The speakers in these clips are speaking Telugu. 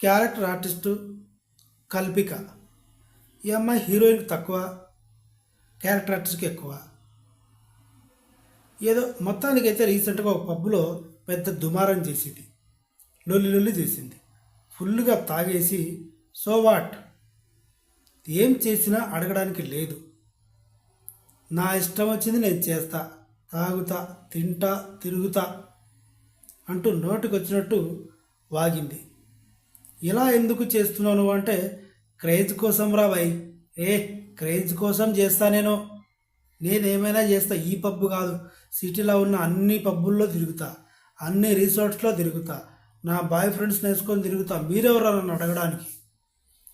Character artist Kalpika. ఈ అమ్మాయి హీరోయిన్ తక్కువ క్యారెక్టర్ ఆర్టిస్ట్కి ఎక్కువ. ఏదో మొత్తానికైతే రీసెంట్గా ఒక పబ్లో పెద్ద దుమారం చేసింది. లొల్లి లొల్లి చేసింది. ఫుల్గా తాగేసి సో వాట్? ఏం చేసినా అడగడానికి లేదు. నా ఇష్టం వచ్చింది నేను చేస్తా తాగుతా తింటా తిరుగుతా అంటూ నోటికి వచ్చినట్టు వాగింది. ఇలా ఎందుకు చేస్తున్నాను అంటే క్రేజ్ కోసం రా భయ్ ఏ క్రేజ్ కోసం చేస్తా నేను. నేనేమైనా చేస్తా ఈ పబ్బు కాదు. సిటీలో ఉన్న అన్ని పబ్బుల్లో తిరుగుతా. అన్ని రిసార్ట్స్లో తిరుగుతా. నా బాయ్ ఫ్రెండ్స్ని వేసుకొని తిరుగుతా. మీరెవరు నన్ను అడగడానికి?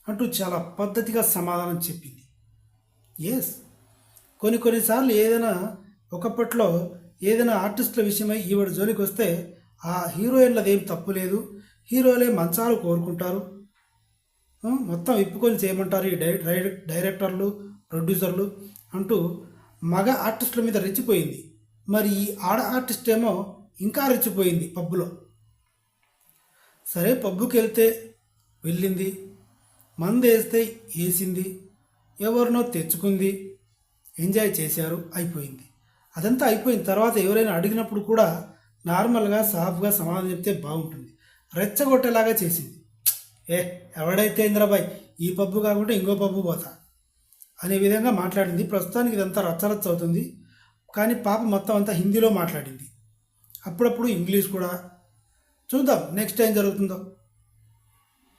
అంటూ చాలా పద్ధతిగా సమాధానం చెప్పింది. ఎస్ కొన్ని కొన్నిసార్లు ఏదైనా ఒకప్పట్లో ఏదైనా ఆర్టిస్టుల విషయమై ఈవిడ జోలికి వస్తే ఆ హీరోయిన్లది ఏం తప్పు లేదు. హీరోలే మంచాలు కోరుకుంటారు. మొత్తం విప్పుకొని చేయమంటారు ఈ డై- డైరెక్టర్లు ప్రొడ్యూసర్లు అంటూ మగ ఆర్టిస్టుల మీద రెచ్చిపోయింది. మరి ఈ ఆడ ఆర్టిస్ట్ ఏమో ఇంకా రెచ్చిపోయింది పబ్బులో. సరే పబ్బుకి వెళ్తే వెళ్ళింది మందు వేస్తే వేసింది ఎవరినో తెచ్చుకుంది ఎంజాయ్ చేశారు అయిపోయింది. అదంతా అయిపోయిన తర్వాత ఎవరైనా అడిగినప్పుడు కూడా నార్మల్గా సాఫ్గా సమాధానం చెప్తే బాగుంటుంది. రెచ్చగొట్టేలాగా చేసింది. ఏ ఎవడైతే ఇంద్రబాయ్ ఈ పబ్బు కాకుండా ఇంకో పబ్బు పోతా అనే విధంగా మాట్లాడింది. ప్రస్తుతానికి ఇదంతా రచ్చరచ్చ అవుతుంది. కానీ పాప మొత్తం అంతా హిందీలో మాట్లాడింది. అప్పుడప్పుడు ఇంగ్లీష్ కూడా. చూద్దాం నెక్స్ట్ ఏం జరుగుతుందో.